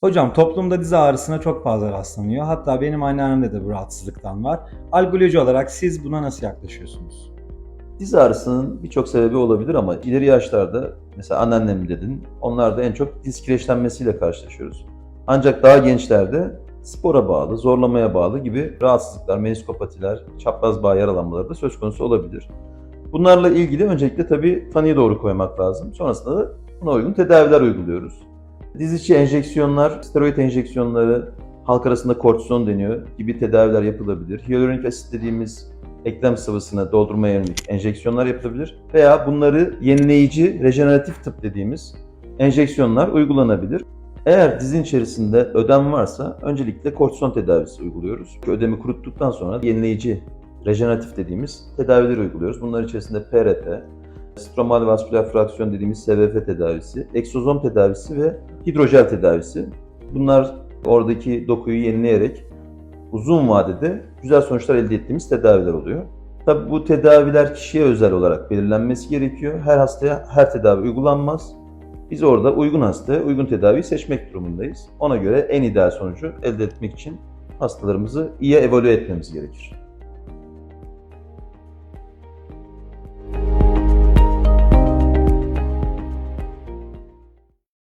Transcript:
Hocam toplumda diz ağrısına çok fazla rastlanıyor. Hatta benim anneannemde de bu rahatsızlıktan var. Algoloji olarak siz buna nasıl yaklaşıyorsunuz? Diz ağrısının birçok sebebi olabilir ama ileri yaşlarda mesela anneannem dedin, onlarda en çok diz kireçlenmesiyle karşılaşıyoruz. Ancak daha gençlerde spora bağlı, zorlamaya bağlı gibi rahatsızlıklar, meniskopatiler, çapraz bağ yaralanmaları da söz konusu olabilir. Bunlarla ilgili öncelikle tabii tanıyı doğru koymak lazım. Sonrasında da buna uygun tedaviler uyguluyoruz. Diz içi enjeksiyonlar, steroid enjeksiyonları, halk arasında kortizon deniyor gibi tedaviler yapılabilir. Hyaluronik asit dediğimiz eklem sıvısını doldurmaya yönelik enjeksiyonlar yapılabilir. Veya bunları yenileyici, rejeneratif tıp dediğimiz enjeksiyonlar uygulanabilir. Eğer dizin içerisinde ödem varsa öncelikle kortizon tedavisi uyguluyoruz. Ödemi kuruttuktan sonra yenileyici, rejeneratif dediğimiz tedavileri uyguluyoruz. Bunlar içerisinde PRP, stromal vasküler fraksiyon dediğimiz SVF tedavisi, eksozom tedavisi ve hidrojel tedavisi. Bunlar oradaki dokuyu yenileyerek uzun vadede güzel sonuçlar elde ettiğimiz tedaviler oluyor. Tabi bu tedaviler kişiye özel olarak belirlenmesi gerekiyor. Her hastaya her tedavi uygulanmaz. Biz orada uygun hastaya uygun tedaviyi seçmek durumundayız. Ona göre en ideal sonucu elde etmek için hastalarımızı iyi evalüe etmemiz gerekir.